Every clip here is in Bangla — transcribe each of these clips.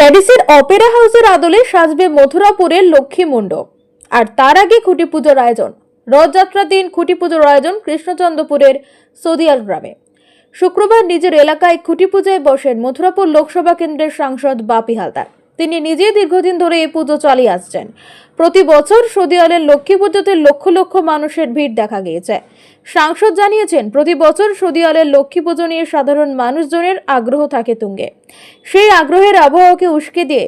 প্যারিসের অপেরা হাউসের আদলে সাজবে মথুরাপুরের লক্ষ্মী মণ্ডপ আর তার আগে খুঁটি পুজোর আয়োজন। রথযাত্রার দিন খুঁটি পুজোর আয়োজন কৃষ্ণচন্দ্রপুরের সদিয়াল গ্রামে। শুক্রবার নিজের এলাকায় খুঁটি পূজায় বসেন মথুরাপুর লোকসভা কেন্দ্রের সাংসদ বাপি হালদার। তিনি নিজেই দীর্ঘদিন ধরে এই পুজো চালিয়ে আসছেন। প্রতি বছর সদিয়ালের লক্ষ্মী পুজোতে লক্ষ লক্ষ মানুষের ভিড় দেখা গিয়েছে। সাংসদ জানিয়েছেন, প্রতি বছর সদিয়ালের লক্ষ্মী পুজো নিয়ে সাধারণ মানুষজনের আগ্রহ থাকে তুঙ্গে। সেই আগ্রহের আবহাওয়াকে উস্কে দিয়ে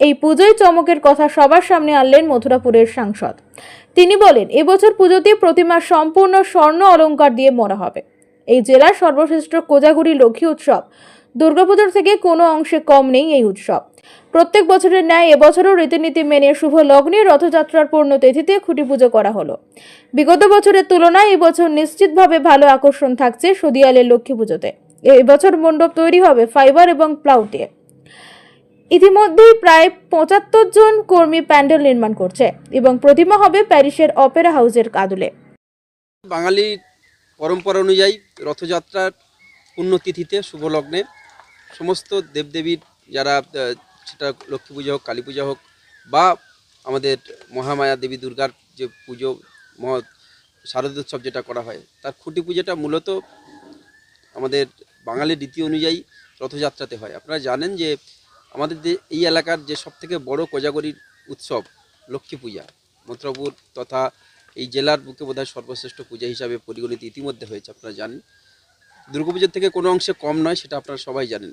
এই পুজোয় চমকের কথা সবার সামনে আনলেন মথুরাপুরের সাংসদ। তিনি বলেন এবছর পুজোতে প্রতিমা সম্পূর্ণ স্বর্ণ অলংকার দিয়ে মরা হবে। এই জেলার সর্বশ্রেষ্ঠ কোজাগুড়ি লক্ষ্মী উৎসব দুর্গাপুজোর থেকে কোনো অংশে কম নেই এই উৎসব। প্রত্যেক বছরের ন্যায় এবছরও রীতিনীতি মেনে শুভ লগ্নে রথযাত্রার পূর্ণতিথিতে খুঁটি পুজো করা হলো। বিগত বছরের তুলনায় এবছর নিশ্চিতভাবে ভালো আকর্ষণ থাকছে সদিয়ালের লক্ষ্মী পুজোতে। এবছর মণ্ডপ তৈরি হবে ফাইবার এবং প্লাউ দিয়ে। ইতিমধ্যেই প্রায় পঁচাত্তর জন কর্মী প্যান্ডেল নির্মাণ করছে এবং প্রতিমা হবে প্যারিসের অপেরা হাউসের কাদুলে। বাঙালির পরম্পরা অনুযায়ী রথযাত্রার পুণ্যতিথিতে শুভলগ্নে সমস্ত দেবদেবীর যারা সেটা লক্ষ্মী পূজা হোক, কালী পূজা হোক, বা আমাদের মহামায়া দেবী দুর্গার যে পুজো, মহা শারদোৎসব যেটা করা হয়, তার খুঁটি পুজোটা মূলত আমাদের বাঙালির রীতি অনুযায়ী রথযাত্রাতে হয়। আপনারা জানেন যে আমাদের এই এলাকার যে সবথেকে বড় কোজাগরির উৎসব লক্ষ্মী পূজা মথুরাপুর তথা এই জেলার বুকে বোধহয় সর্বশ্রেষ্ঠ পূজা হিসাবে পরিগণিত ইতিমধ্যে হয়েছে, আপনারা জানেন। দুর্গাপুজোর থেকে কোনো অংশে কম নয় সেটা আপনারা সবাই জানেন।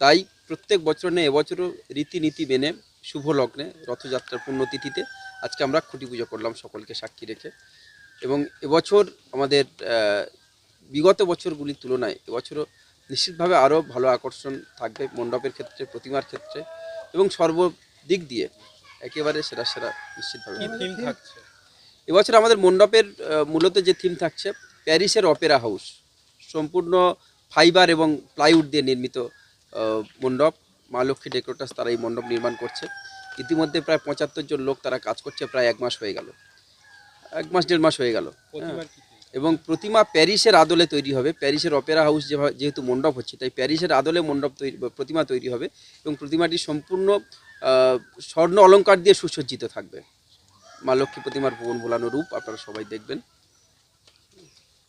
তাই প্রত্যেক বছর নেই এবছরও রীতিনীতি মেনে শুভ লগ্নে রথযাত্রার পুণ্যতিথিতে আজকে আমরা খুঁটি পুজো করলাম সকলকে সাক্ষী রেখে। এবং এবছর আমাদের বিগত বছরগুলির তুলনায় এবছরও নিশ্চিতভাবে আরও ভালো আকর্ষণ থাকবে মণ্ডপের ক্ষেত্রে প্রতিমার ক্ষেত্রে এবং সর্বদিক দিয়ে একেবারে সেরা সেরা নিশ্চিতভাবে। এবছর আমাদের মণ্ডপের মূলত যে থিম থাকছে প্যারিসের অপেরা হাউস। সম্পূর্ণ ফাইবার এবং প্লাইউড দিয়ে নির্মিত মণ্ডপ। মা লক্ষ্মী ডেকোরেটার্স তারা এই মণ্ডপ নির্মাণ করছে। ইতিমধ্যে প্রায় পঁচাত্তর জন লোক তারা কাজ করছে প্রায় এক মাস হয়ে গেল। এক মাস দেড় মাস হয়ে গেল। হ্যাঁ। এবং প্রতিমা প্যারিসের আদলে তৈরি হবে। প্যারিসের অপেরা হাউস যেহেতু মণ্ডপ হচ্ছে তাই প্যারিসের আদলে মণ্ডপ তৈরি প্রতিমা তৈরি হবে এবং প্রতিমাটি সম্পূর্ণ স্বর্ণ অলংকার দিয়ে সুসজ্জিত থাকবে। মা লক্ষ্মী প্রতিমার ভুবন ভোলানো রূপ আপনারা সবাই দেখবেন।